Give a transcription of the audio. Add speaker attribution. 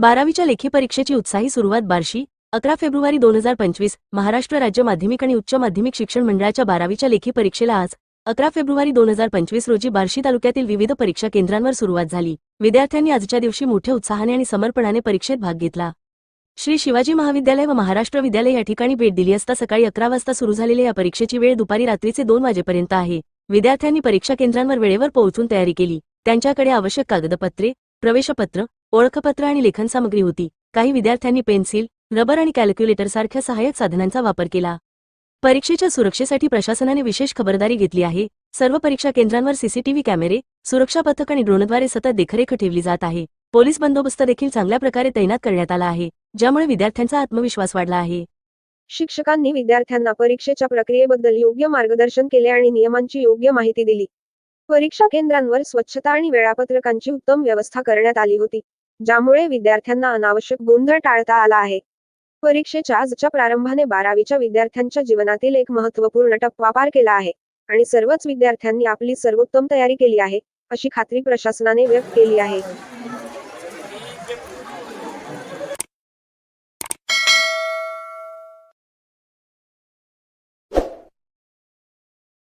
Speaker 1: बारावीच्या लेखी परीक्षेची उत्साही सुरुवात बार्शी अकरा फेब्रुवारी दोन हजार पंचवीस महाराष्ट्र राज्य माध्यमिक आणि उच्च माध्यमिक शिक्षण मंडळाच्या बारावीच्या लेखी परीक्षेला आज अकरा फेब्रुवारी दोन हजार पंचवीस रोजी बार्शी तालुक्यातील विविध परीक्षा केंद्रांवर सुरुवात झाली विद्यार्थ्यांनी आजच्या दिवशी मोठ्या उत्साहाने आणि समर्पणाने परीक्षेत भाग घेतला श्री शिवाजी महाविद्यालय व महाराष्ट्र विद्यालय या ठिकाणी भेट दिली असता सकाळी अकरा वाजता सुरू झालेल्या या परीक्षेची वेळ दुपारी रात्रीचे दोन वाजेपर्यंत आहे विद्यार्थ्यांनी परीक्षा केंद्रांवर वेळेवर पोहोचून तयारी केली त्यांच्याकडे आवश्यक कागदपत्रे प्रवेशपत्र ओळखपत्र आणि लेखन सामग्री होती काही विद्यार्थ्यांनी पेन्सिल रबर आणि कॅल्क्युलेटर सारख्या सहाय्यक साधनांचा वापर केला परीक्षेच्या सुरक्षेसाठी प्रशासनाने विशेष खबरदारी घेतली आहे सर्व परीक्षा केंद्रांवर सीसीटीव्ही कॅमेरे सुरक्षा पथक आणि ड्रोनद्वारे सतत देखरेख ठेवली जात आहे पोलीस बंदोबस्त देखील चांगल्या प्रकारे तैनात करण्यात आला आहे ज्यामुळे विद्यार्थ्यांचा आत्मविश्वास वाढला आहे
Speaker 2: शिक्षकांनी विद्यार्थ्यांना परीक्षेच्या प्रक्रियेबद्दल योग्य मार्गदर्शन केले आणि नियमांची योग्य माहिती दिली परीक्षा केंद्रांवर स्वच्छता आणि वेळापत्रकांची उत्तम व्यवस्था करण्यात आली होती ज्यामुळे विद्यार्थ्यांना अनावश्यक गोंधळ टाळता आला आहे परीक्षेच्या आजच्या प्रारंभाने बारावीच्या विद्यार्थ्यांच्या जीवनातील एक महत्वपूर्ण टप्पा पार केला आहे आणि सर्वच विद्यार्थ्यांनी आपली सर्वोत्तम तयारी केली आहे अशी खात्री प्रशासनाने व्यक्त केली आहे